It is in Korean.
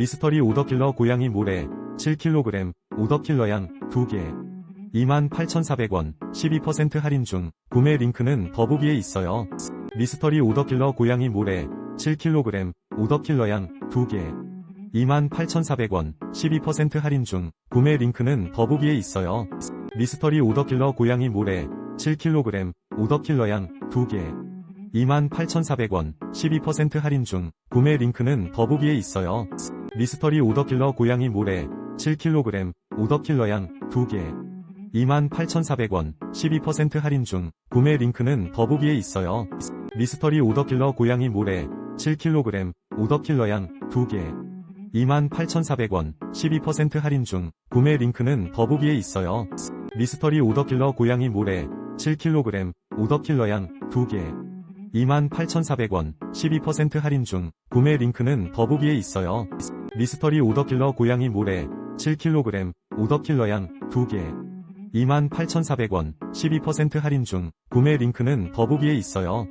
미스터리 오더킬러 고양이 모래 7kg 오더킬러 양 2개 28,400원 12% 할인 중 구매 링크는 더보기에 있어요. 미스터리 오더킬러 고양이 모래 7kg 오더킬러 양 2개 28,400원 12% 할인 중 구매 링크는 더보기에 있어요. 미스터리 오더킬러 고양이 모래 7kg 오더킬러 양 2개 28,400원 12% 할인 중 구매 링크는 더보기에 있어요. 미스터리 오더킬러 고양이 모래 7kg 오더킬러 양 2개 28,400원 12% 할인 중 구매 링크는 더보기에 있어요. 미스터리 오더킬러 고양이 모래 7kg 오더킬러 양 2개 28,400원 12% 할인 중 구매 링크는 더보기에 있어요. 미스터리 오더킬러 고양이 모래 7kg 오더킬러 양 2개 28,400원 12% 할인 중 구매 링크는 더보기에 있어요. 미스터리 오더킬러 고양이 모래 7kg 오더킬러 양 2개 28,400원 12% 할인 중 구매 링크는 더보기에 있어요.